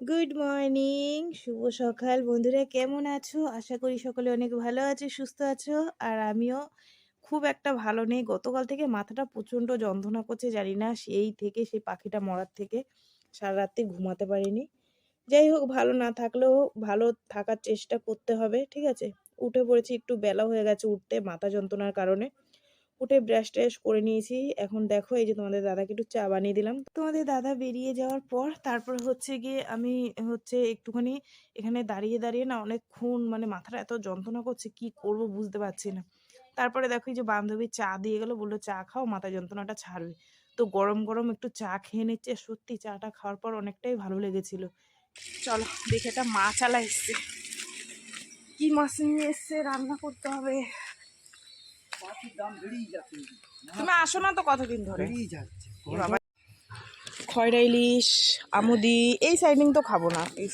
Good morning শুভ সকাল। বন্ধুরা, কেমন আছো? আশা করি সকলে অনেক ভালো আছো, সুস্থ আছো। আর আমিও খুব একটা ভালো নেই। গতকাল থেকে মাথাটা প্রচণ্ড যন্ত্রণা করছে, জানি না, সেই থেকে, সেই পাখিটা মরার থেকে সারা রাত্রি ঘুমাতে পারিনি। যাই হোক, ভালো না থাকলেও ভালো থাকার চেষ্টা করতে হবে, ঠিক আছে? উঠে পড়েছি, একটু বেলা হয়ে গেছে উঠতে, মাথা যন্ত্রণার কারণে। উঠে ব্রাশ ট্রাশ করে নিয়েছি। এখন দেখো, এই যে তোমাদের দাদাকে একটু চা বানিয়ে দিলাম। তোমাদের দাদা বেরিয়ে যাওয়ার পর, তারপর হচ্ছে গিয়ে আমি হচ্ছে একটুখানি এখানে দাঁড়িয়ে দাঁড়িয়ে না অনেকক্ষণ মানে মাথাটা এত যন্ত্রণা করছে, কি করব বুঝতে পারছি না। তারপরে দেখো, এই যে বান্ধবী চা দিয়ে গেলো, বলল, চা খাও মাথা যন্ত্রণাটা ছাড়বে। তো গরম গরম একটু চা খেয়ে নিচ্ছে। সত্যি চাটা খাওয়ার পর অনেকটাই ভালো লেগেছিল। চলো, দেখে এটা মাছ আলা এসছে। কি মাছ নিয়ে এসছে? রান্না করতে হবে মাছের দাম বেড়েই যাচ্ছে তুমি আসো না তো কতদিন ধরে? খয়রা ইলিশ আমুদি এই সাইডিং তো খাব না। এই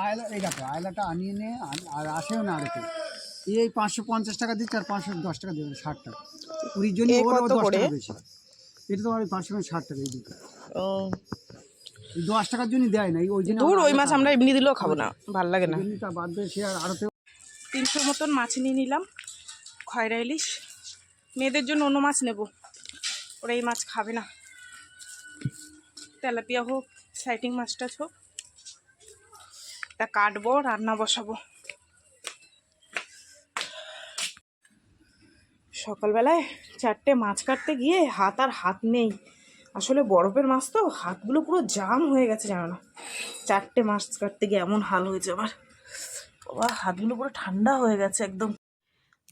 আয়লা এই দেখো আয়লাটা আনিয়ে নে আর- আসেও না রেখে এই পাঁচশো পঞ্চাশ টাকা দিচ্ছে আর পাঁচশো দশ টাকা দেবে ষাট টাকা। কুড়ির জন্য দশ টাকা বেশি। এটা তো আমি পাঁচশো ষাট টাকা এই দুটো। ও। দশ টাকার জন্য দেয় না ওই জন্য দূর ওই মাছ আমরা এমনি দিলেও খাব না ভালো লাগে না। ওই বাদ দিয়ে সে আর আড়তে তিনশোর মতন মাছ নিয়ে নিলাম। খয়রা ইলিশ। মেয়েদের জন্য অন্য মাছ নেব। ওরা এই মাছ খাবে না। তেলাপিয়া হোক, সাইটিং মাছ মাছটা হোক, তা কাটবো, রান্না বসাবো। সকালবেলায় চারটে মাছ কাটতে গিয়ে হাত আর হাত নেই। আসলে বরফের মাছ তো, হাতগুলো পুরো জাম হয়ে গেছে জানো না। চারটে মাছ কাটতে গিয়ে এমন হাল হয়েছে আমার। বাবা, হাতগুলো পুরো ঠান্ডা হয়ে গেছে একদম।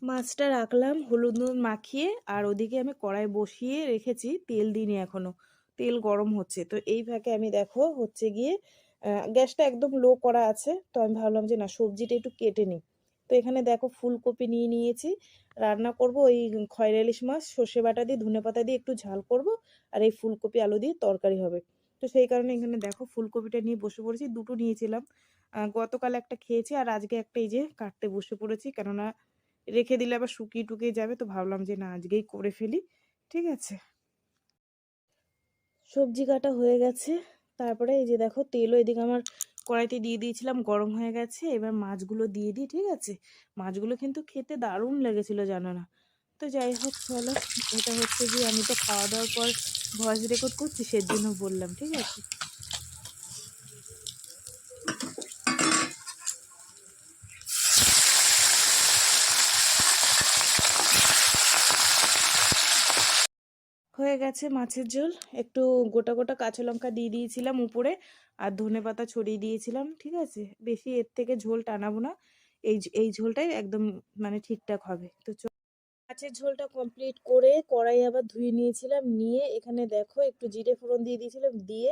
মাছটা রাখলাম, হলুদ নুন মাখিয়ে, আর ওদিকে আমি কড়াই বসিয়ে রেখেছি। তেল দিইনি এখনও, তেল গরম হচ্ছে। তো এই ফাঁকে আমি দেখো হচ্ছে গিয়ে গ্যাসটা একদম লো করা আছে, তো আমি ভাবলাম যে না, সবজিটা একটু কেটে নিই। তো এখানে দেখো ফুলকপি নিয়ে নিয়েছি, রান্না করব ওই খয়রা ইলিশ মাছ, সর্ষে বাটা দিয়ে, ধনে পাতা দিয়ে একটু ঝাল করব, আর এই ফুলকপি আলু দিয়ে তরকারি হবে। তো সেই কারণে এখানে দেখো ফুলকপিটা নিয়ে বসে পড়েছি, দুটো নিয়েছিলাম। গতকাল একটা খেয়েছি, আর আজকে একটা এই যে কাটতে বসে পড়েছি, কেননা রেখে দিলে আবার শুকিয়ে টুকিয়ে যাবে। তো ভাবলাম যে না, আজকেই করে ফেলি। ঠিক আছে? সবজি কাটা হয়ে গেছে। তারপরে এই যে দেখো, তেলও এদিকে আমার কড়াইতে দিয়ে দিয়েছিলাম, গরম হয়ে গেছে। এবার মাছগুলো দিয়ে দিই, ঠিক আছে? মাছগুলো কিন্তু খেতে দারুণ লেগেছিল, জানো না? তো যাই হোক, চলো। এটা হচ্ছে যে আমি তো খাওয়া দাওয়ার পর ভয়েস রেকর্ড করছি, সেজন্য বললাম, ঠিক আছে? হয়ে গেছে মাছের ঝোল। একটু গোটা গোটা কাঁচা লঙ্কা দিয়ে দিয়েছিলাম উপরে আর ধনে পাতা ছড়িয়ে দিয়েছিলাম, ঠিক আছে? বেশি এর থেকে ঝোল টানাবো না। এই এই ঝোলটাই একদম মানে ঠিকঠাক হবে। তো মাছের ঝোলটা কমপ্লিট করে কড়াই আবার ধুয়ে নিয়েছিলাম। নিয়ে এখানে দেখো একটু জিরে ফোড়ন দিয়ে দিয়েছিলাম, দিয়ে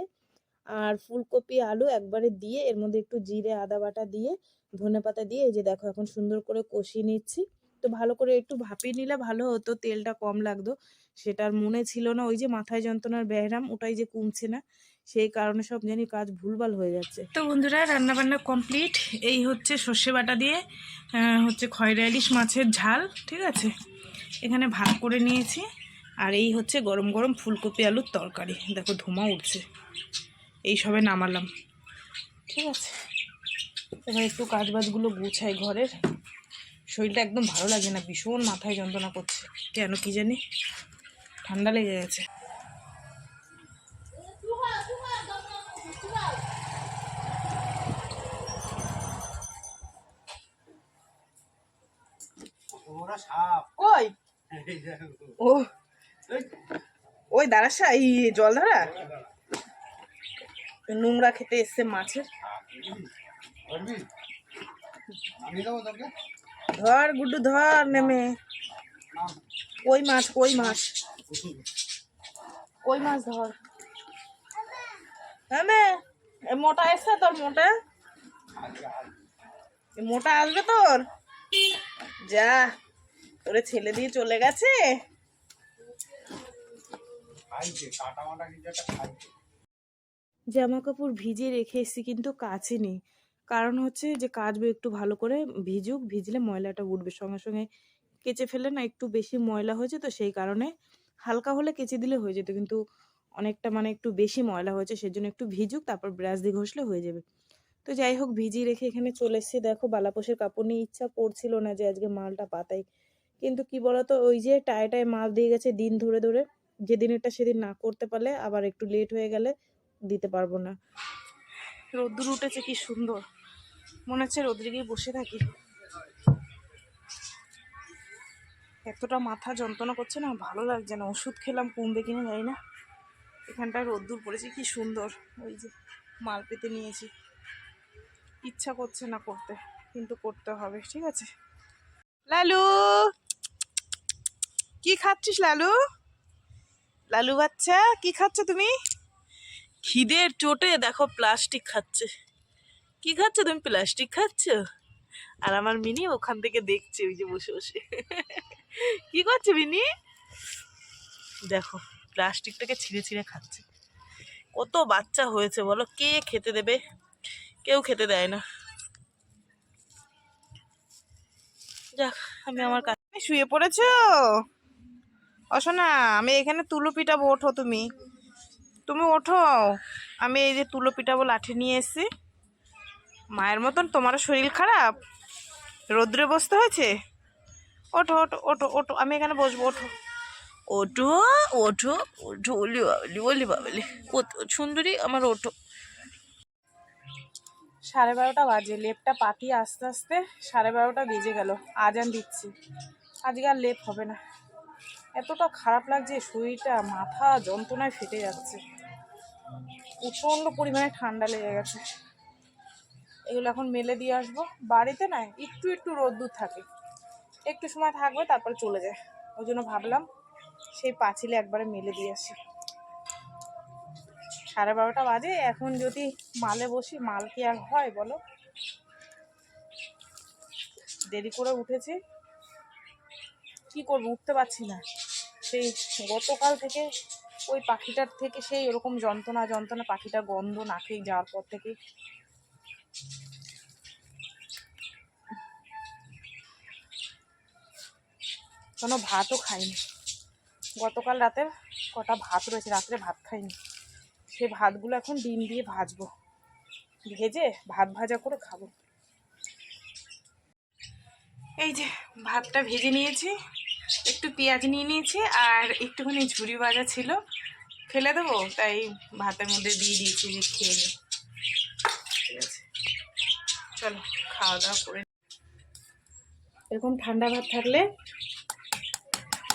আর ফুলকপি, আলু একবারে দিয়ে এর মধ্যে একটু জিরে, আদা বাটা দিয়ে ধনে পাতা দিয়ে এই যে দেখো এখন সুন্দর করে কষিয়ে নিচ্ছি। তো ভালো করে একটু ভাপিয়ে নিলে ভালো হতো, তেলটা কম লাগতো। সেটার মনে ছিল না, ওই যে মাথায় যন্ত্রণার ব্যায়াম, ওটাই যে কমছে না। সেই কারণে সব জানি কাজ ভুলভাল হয়ে যাচ্ছে। তো বন্ধুরা, রান্নাবান্না কমপ্লিট। এই হচ্ছে সর্ষে বাটা দিয়ে হচ্ছে খয়রা ইলিশ মাছের ঝাল, ঠিক আছে? এখানে ভাগ করে নিয়েছি। আর এই হচ্ছে গরম গরম ফুলকপি আলুর তরকারি। দেখো ধোঁয়া উঠছে। এই সবে নামালাম। ঠিক আছে? এবার একটু কাজ বাজগুলো গুছাই ঘরের। শরীরটা একদম ভালো লাগে না ভীষণ মাথায় যন্ত্রণা করছে। কেন কি জানি? ঠান্ডা লেগে গেছে। ওরা কই? ও ওই দাঁড়াসা এই জল ধারা। নোংরা খেতে এসছে মাছের। আমি দেবো তোকে? ধর গুড্ডু ধর নেমে। কই মাছ কই মাছ? কই মাছ ধর? হ্যাঁ মে এ মোটা এসছে তোর মোটা? এ মোটা আসবে তোর? যা তোরে ছেলে দিয়ে চলে গেছে। কিছু জামা কাপড় ভিজিয়ে রেখে এসেছি কিন্তু কাচিনি কারণ হচ্ছে যে কাচবো একটু ভালো করে ভিজুক, ভিজলে ময়লাটা উঠবে। সঙ্গে সঙ্গে কেচে ফেলে না একটু বেশি ময়লা হয়েছে তো সেই কারণে হালকা হলে কেচে দিলে হয়ে যেত। কিন্তু অনেকটা মানে একটু বেশি ময়লা হয়েছে, সেজন্য একটু ভিজুক, তারপর ব্রাশ দিয়ে ঘষলে হয়ে যাবে। তো যাই হোক, ভিজিয়ে রেখে এখানে চলে এসেছি। দেখো বালাপোষের কাপড় নিয়ে ইচ্ছা করছিল না যে আজকে মালটা পাতাই কিন্তু কি বলতো, ওই যে টায় টায় মাল দিয়ে গেছে দিন ধরে ধরে। যেদিনেরটা সেদিন না করতে পারলে আবার একটু লেট হয়ে গেলে দিতে পারব না। রোদ্দুর উঠেছে, কি সুন্দর। মনে হচ্ছে রোদ্রে গিয়ে বসে থাকি। এতটা মাথা যন্ত্রণা করছে না, ভালো লাগছে না। ওষুধ খেলাম কমবে কিনা যাই না। এখানটায় রোদ্দুর পড়েছে, কি সুন্দর। ওই যে মাল পেতে নিয়েছি। ইচ্ছা করছে না করতে, কিন্তু করতে হবে, ঠিক আছে? লালু! কি খাচ্ছিস লালু? লালু বাচ্চা, কি খাচ্ছ তুমি? খিদের চোটে দেখো প্লাস্টিক খাচ্ছে। কি খাচ্ছ তুমি? প্লাস্টিক খাচ্ছ? আর আমার মিনি ওখান থেকে দেখছে, ওই যে বসে বসে। কি করছে মিনি? দেখো প্লাস্টিকটাকে ছিঁড়ে ছিঁড়ে খাচ্ছে। কত বাচ্চা হয়েছে, বলো? কে খেতে দেবে? কেউ খেতে দেয় না। যাক, আমি আমার কাছে শুয়ে পড়েছো? অশোনা আমি এখানে তুলো পিটাবো, ওঠো তুমি। তুমি ওঠো। আমি এই যে তুলো পিটাবো লাঠি নিয়ে এসেছি। মায়ের মতন তোমারও শরীর খারাপ? রোদ্রে বসতে হয়েছে? ওঠো ওঠো ওঠো ওঠো। আমি এখানে বসবো ওঠো। ওঠো ওঠো ওঠো ওলি বাবলি ওলি বাবলি। কত সুন্দরী আমার ওঠো। সাড়ে বারোটা বাজে লেপটা পাতিয়ে আস্তে আস্তে সাড়ে বারোটা বেজে গেল আজান দিচ্ছি। আজকে আর লেপ হবে না। এতটা খারাপ লাগছে শরীরটা মাথা যন্ত্রণায় ফেটে যাচ্ছে। প্রচণ্ড পরিমাণে ঠান্ডা লেগে গেছে। এগুলো এখন মেলে দিয়ে আসব। বাড়িতে না, একটু একটু রোদ্দুর থাকে। একটু সময় থাকবে, তারপরে চলে যায়। ওই জন্য ভাবলাম, সেই পাঁচিলে একবারে মেলে দিয়ে আসি। সাড়ে বারোটা বাজে, এখন যদি মালে বসি, মাল কি আর হয় বলো? দেরি করে উঠেছি। কি করব, উঠতে পারছি না। সেই গতকাল থেকে ওই পাখিটার থেকে সেই এরকম যন্ত্রণা যন্ত্রণা পাখিটার গন্ধ নাকেই যাওয়ার পর থেকে। কোনো ভাতও খাইনি। গতকাল রাতের কটা ভাত রয়েছে, রাত্রে ভাত খাইনি। সেই ভাতগুলো এখন ডিম দিয়ে ভাজবো। ভেজে ভাত ভাজা করে খাব। এই যে, ভাতটা ভেজে নিয়েছি। একটু পেঁয়াজ নিয়ে নিয়েছি আর একটুখানি ঝুড়ি ভাজা ছিল। ফেলে দেবো? তাই ভাতের মধ্যে দিয়ে দিয়েছি যে খেয়ে নি। ঠিক আছে। চলো, খাওয়া দাওয়া করে এরকম ঠান্ডা ভাত থাকলে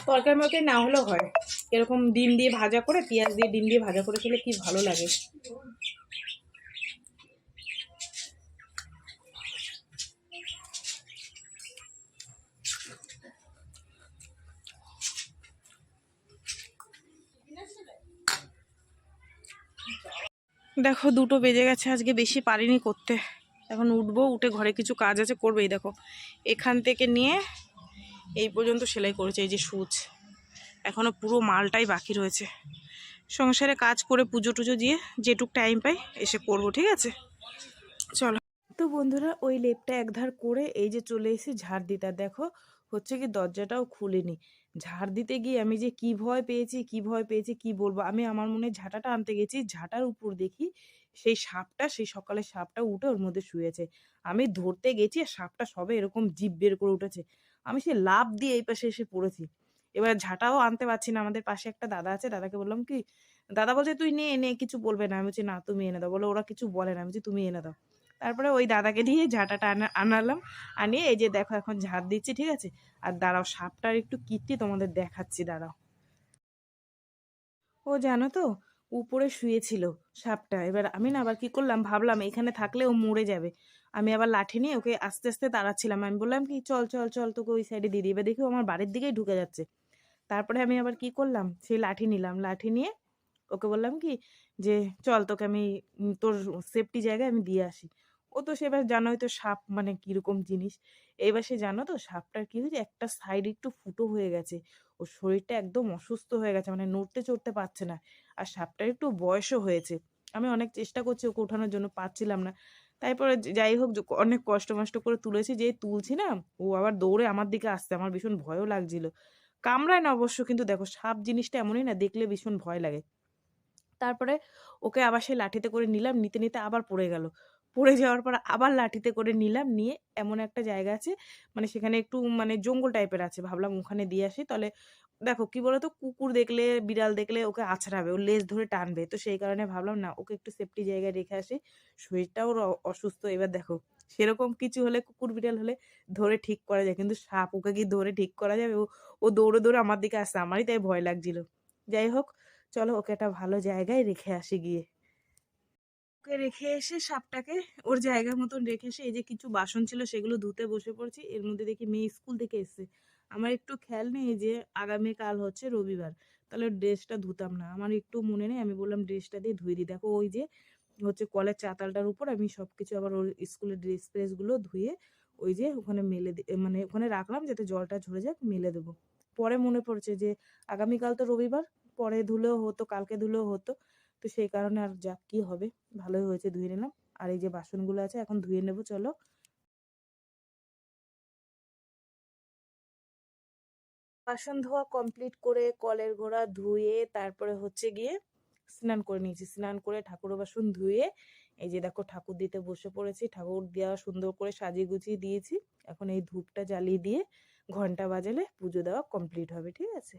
তরকারি মরকারি না হলেও হয়। এরকম ডিম দিয়ে ভাজা করে, পেঁয়াজ দিয়ে ডিম দিয়ে ভাজা করে খেলে কি ভালো লাগে। দেখো, দুটো বেজে গেছে, আজকে বেশি পারিনি করতে। এখন উঠবো, উঠে ঘরে কিছু কাজ আছে, করবেই। দেখো, এখান থেকে নিয়ে এই পর্যন্ত সেলাই করেছে, এই যে সুচ। এখনও পুরো মালটাই বাকি রয়েছে। সংসারে কাজ করে পুজো টুজো দিয়ে যেটুক টাইম পাই এসে করব, ঠিক আছে? চলো। তো বন্ধুরা, ওই লেপটা একধার করে এই যে চলে এসেছি ঝাড় দিতে। দেখো, হচ্ছে কি দরজাটাও খুলিনি। ঝাড় দিতে গিয়ে আমি যে কি ভয় পেয়েছি, কি ভয় পেয়েছি, কি বলব? আমি আমার মনে ঝাঁটাটা আনতে গেছি, ঝাঁটার উপর দেখি সেই সাপটা, সেই সকালে সাপটা উঠে ওর মধ্যে শুয়েছে। আমি ধরতে গেছি আর সাপটা সবে এরকম জিভ বের করে উঠেছে। আমি সে লাভ দিয়ে এই পাশে এসে পড়েছি। এবার ঝাঁটাও আনতে পারছি না। আমাদের পাশে একটা দাদা আছে, দাদাকে বললাম কি, দাদা বলছে তুই নে নে, কিছু বলবে না। আমি বলছি, না, তুমি এনে দাও। বলে, ওরা কিছু বলে না। আমি বলছি, তুমি এনে দাও। তারপরে ওই দাদাকে নিয়ে ঝাঁটাটা আনা, আনালাম। আনিয়ে এই যে দেখো এখন ঝাড় দিচ্ছি, ঠিক আছে? আর দাঁড়াও, সাপটার একটু কীর্তি তোমাদের দেখাচ্ছি, দাঁড়াও। ও, জানো তো, উপরে শুয়েছিল সাপটা। এবার আমি না আবার কি করলাম, ভাবলাম এখানে থাকলে ও মরে যাবে। আমি আবার লাঠি নিয়ে ওকে আস্তে আস্তে তাড়াচ্ছিলাম। আমি বললাম কি, চল চল চল তোকে ওই সাইডে দিয়ে এবার দেখি আমার বাড়ির দিকেই ঢুকে যাচ্ছে। তারপরে আমি আবার কি করলাম, সেই লাঠি নিলাম। লাঠি নিয়ে ওকে বললাম কি, যে চল তোকে আমি, তোর সেফটি জায়গায় আমি দিয়ে আসি। ও তো সেবার জানোই তো সাপ মানে কীরকম জিনিস। এবার সে জানো তো সাপটার কি হয়েছে? একটা সাইড একটু ফুটো হয়ে গেছে। ওর শরীরটা একদম অসুস্থ হয়ে গেছে মানে নড়তে চড়তে পারছে না। আর সাপটার একটু বয়সও হয়েছে। আমি অনেক চেষ্টা করছি ওকে ওঠানোর জন্য পাচ্ছিলাম না। তারপরে যে- যাই হোক অনেক কষ্ট মষ্ট করে তুলেছি, যেই তুলছি না, ও আবার দৌড়ে আমার দিকে আসছে। আমার ভীষণ ভয়ও লাগছিল। কামড়ায় না অবশ্য, কিন্তু দেখো সাপ জিনিসটা এমনই না, দেখলে ভীষণ ভয় লাগে। তারপরে ওকে আবার সেই লাঠিতে করে নিলাম, নিতে নিতে আবার পড়ে গেল। পড়ে যাওয়ার পর আবার লাঠিতে করে নিলাম, নিয়ে এমন একটা জায়গা আছে মানে সেখানে একটু মানে জঙ্গল টাইপের আছে। ভাবলাম ওখানে দিয়ে আসি, তাহলে দেখো কি বলতো, কুকুর দেখলে, বিড়াল দেখলে ওকে আছড়াবে, ও লেজ ধরে টানবে। তো সেই কারণে ভাবলাম, না, ওকে একটু সেফটি জায়গায় রেখে আসি। শরীরটাও অসুস্থ। এবার দেখো, সেরকম কিছু হলে, কুকুর বিড়াল হলে ধরে ঠিক করা যায়। কিন্তু সাপ ওকে কি ধরে ঠিক করা যাবে? ও ও দৌড়ে দৌড়ে আমার দিকে আসছে, আমারই তাই ভয় লাগছিল। যাই হোক, চলো ওকে একটা ভালো জায়গায় রেখে আসি গিয়ে। ওকে রেখে এসে সাপটাকে ওর জায়গা মতন রেখে এসে এই যে কিছু বাসন ছিল সেগুলো ধুতে বসে পড়ছি। এর মধ্যে দেখি মেয়ে স্কুল থেকে এসছে। আমার একটু খেয়াল নেই যে আগামীকাল হচ্ছে রবিবার। তাহলে ড্রেসটা ধুতাম না। আমার একটু মনে নেই, আমি বললাম ড্রেসটা দিয়ে ধুয়ে দিই। দেখো ওই যে হচ্ছে কলের চাতালটার উপর আমি সব কিছু আবার ওর স্কুলের ড্রেস ফ্রেসগুলো ধুয়ে ওই যে ওখানে মেলে মানে ওখানে রাখলাম যাতে জলটা ঝরে যাক, মেলে দেবো। পরে মনে পড়ছে যে আগামীকাল তো রবিবার, পরে ধুলেও হতো, কালকে ধুলেও হতো। তো সেই কারণে আর যাক কি হবে? ভালোই হয়েছে ধুয়ে নিলাম। আর এই যে বাসনগুলো আছে, এখন ধুয়ে নেব, চলো। বাসন ধোয়া কমপ্লিট করে কলের গোড়া ধুয়ে তারপরে হচ্ছে গিয়ে স্নান করে নিয়েছি। স্নান করে ঠাকুর বাসন ধুয়ে এই যে দেখো ঠাকুর দিতে বসে পড়েছি। ঠাকুর দেওয়া সুন্দর করে সাজিয়ে গুছিয়ে দিয়েছি। এখন এই ধূপটা জ্বালিয়ে দিয়ে ঘণ্টা বাজালে পুজো দেওয়া কমপ্লিট হবে, ঠিক আছে?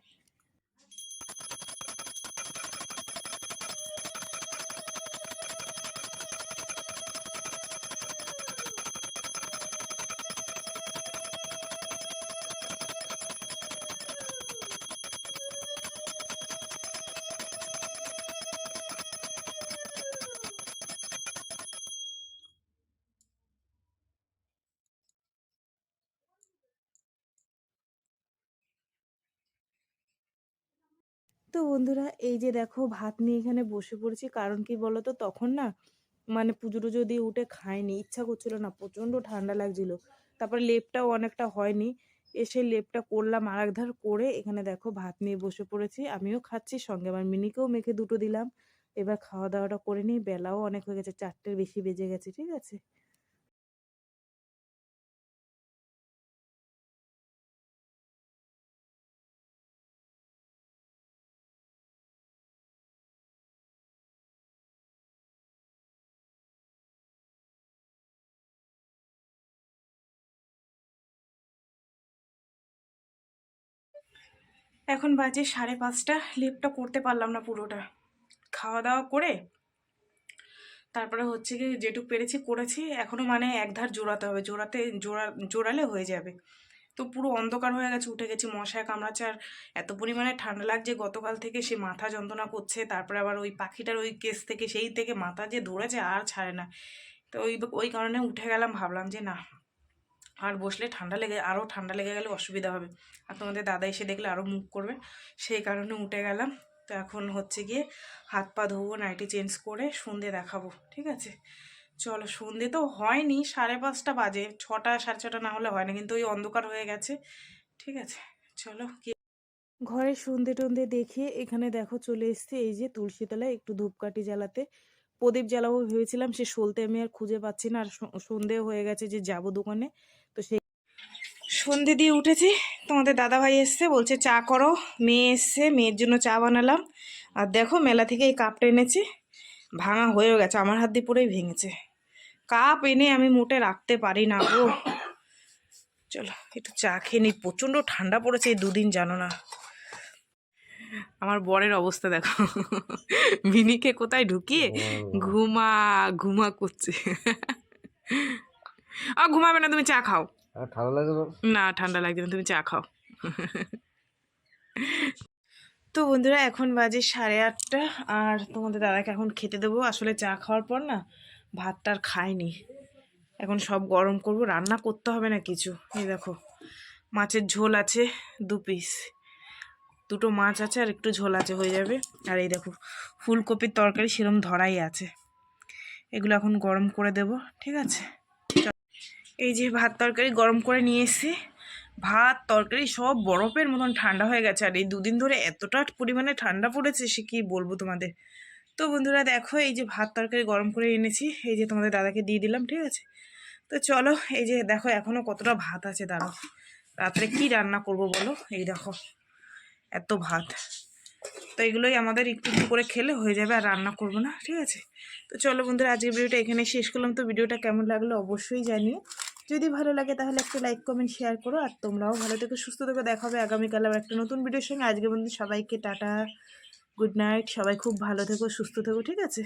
তো বন্ধুরা, এই যে দেখো ভাত নিয়ে এখানে বসে পড়েছি। কারণ কি বলতো, তখন না মানে পুজো টুজো দিয়ে উঠে খাইনি, ইচ্ছা করছিল না প্রচণ্ড ঠান্ডা লাগছিল। তারপরে লেপটাও অনেকটা হয়নি। এসে লেপটা করলাম আর এক ধার করে, এখানে দেখো ভাত নিয়ে বসে পড়েছি। আমিও খাচ্ছি, সঙ্গে আমার মিনিকেও মেখে দুটো দিলাম। এবার খাওয়া দাওয়াটা করে নিই, বেলাও অনেক হয়ে গেছে, চারটের বেশি বেজে গেছে, ঠিক আছে? এখন বাজে সাড়ে পাঁচটা লেপটা করতে পারলাম না পুরোটা। খাওয়া দাওয়া করে তারপরে হচ্ছে কি যেটুকু পেরেছি করেছি এখনও মানে একধার জোড়াতে হবে, জোড়াতে, জোড়া, জোড়ালে হয়ে যাবে। তো পুরো অন্ধকার হয়ে গেছে, উঠে গেছি মশায় কামড়াচ্ছে, আর এত পরিমাণে ঠান্ডা লাগছে গতকাল থেকে সে মাথা যন্ত্রণা করছে, তারপরে আবার ওই পাখিটার ওই কেস থেকে, সেই থেকে মাথা যে ধরেছে আর ছাড়ে না। তো ওই ওই কারণে উঠে গেলাম, ভাবলাম যে না আর বসলে ঠান্ডা লেগে, আরও ঠান্ডা লেগে গেলে অসুবিধা হবে। আর তোমাদের দাদা এসে দেখলে আরও মুখ করবে। সেই কারণে উঠে গেলাম। তো এখন হচ্ছে গিয়ে হাত পা ধোবো, নাইটি চেঞ্জ করে সন্ধে দেখাবো, ঠিক আছে? চলো, সন্ধে তো হয়নি, সাড়ে পাঁচটা বাজে, ছটা, সাড়ে ছটা না হলে হয় না, কিন্তু ওই অন্ধকার হয়ে গেছে, ঠিক আছে? চলো, কি ঘরে সন্ধে টন্ধে দেখে এখানে দেখো চলে এসছে, এই যে তুলসীতলায় একটু ধূপকাঠি জ্বালাতে। প্রদীপ জ্বালাবো ভেবেছিলাম, সে সলতে আমি আর খুঁজে পাচ্ছি না, আর সন্ধে হয়ে গেছে যে যাব দোকানে। তো সেই সন্ধে দিয়ে উঠেছি। তোমাদের দাদাভাই এসছে বলছে চা করো। মেয়ে এসছে মেয়ের জন্য চা বানালাম। আর দেখো মেলা থেকে এই কাপটা এনেছি। ভাঙা হয়েও গেছে আমার হাত দিয়ে পুরোই ভেঙেছে। কাপ এনে আমি মোটে রাখতে পারি না গো। চলো একটু চা খেয়ে নিই। প্রচণ্ড ঠান্ডা পড়েছে এই দুদিন জানো না। আমার বরের অবস্থা দেখো। মিনিকে কোথায় ঢুকিয়ে ঘুমা ঘুমা করছে। আর ঘুমাবে না তুমি চা খাও। ঠান্ডা লাগে না ঠান্ডা লাগছে না তুমি চা খাও। তো বন্ধুরা এখন বাজে সাড়ে আটটা আর তোমাদের দাদাকে এখন খেতে দেবো। আসলে চা খাওয়ার পর না ভাতটা আর খাইনি। এখন সব গরম করব রান্না করতে হবে না কিছু। এই দেখো মাছের ঝোল আছে দু পিস দুটো মাছ আছে আর একটু ঝোল আছে হয়ে যাবে। আর এই দেখো ফুলকপির তরকারি সেরম ধরাই আছে। এগুলো এখন গরম করে দেব ঠিক আছে? এই যে ভাত তরকারি গরম করে নিয়ে ভাত, তরকারি সব বরফের মতন ঠান্ডা হয়ে গেছে। আর এই দুদিন ধরে এতটা পরিমাণে ঠান্ডা পড়েছে, সে কি বলব তোমাদের? তো বন্ধুরা দেখো, এই যে ভাত তরকারি গরম করে এনেছি। এই যে তোমাদের দাদাকে দিয়ে দিলাম, ঠিক আছে? তো চলো, এই যে দেখো এখনও কতটা ভাত আছে দাঁড়াও রাত্রে কি রান্না করব বলো? এই দেখো, এত ভাত। তো এগুলোই আমাদের একটু একটু করে খেলে হয়ে যাবে, আর রান্না করব না, ঠিক আছে? তো চলো বন্ধুরা, আজকের ভিডিওটা এখানে শেষ করলাম। তো ভিডিওটা কেমন লাগল অবশ্যই জানিও। যদি ভালো লাগে তাহলে একটা লাইক কমেন্ট শেয়ার করো আর তোমরাও ভালো থেকে, সুস্থ থেকে। দেখা হবে আগামীকাল আবার একটা নতুন ভিডিওর সঙ্গে। আজকে বন্ধু সবাইকে টাটা গুড নাইট সবাই খুব ভালো থেকো, সুস্থ থেকো, ঠিক আছে?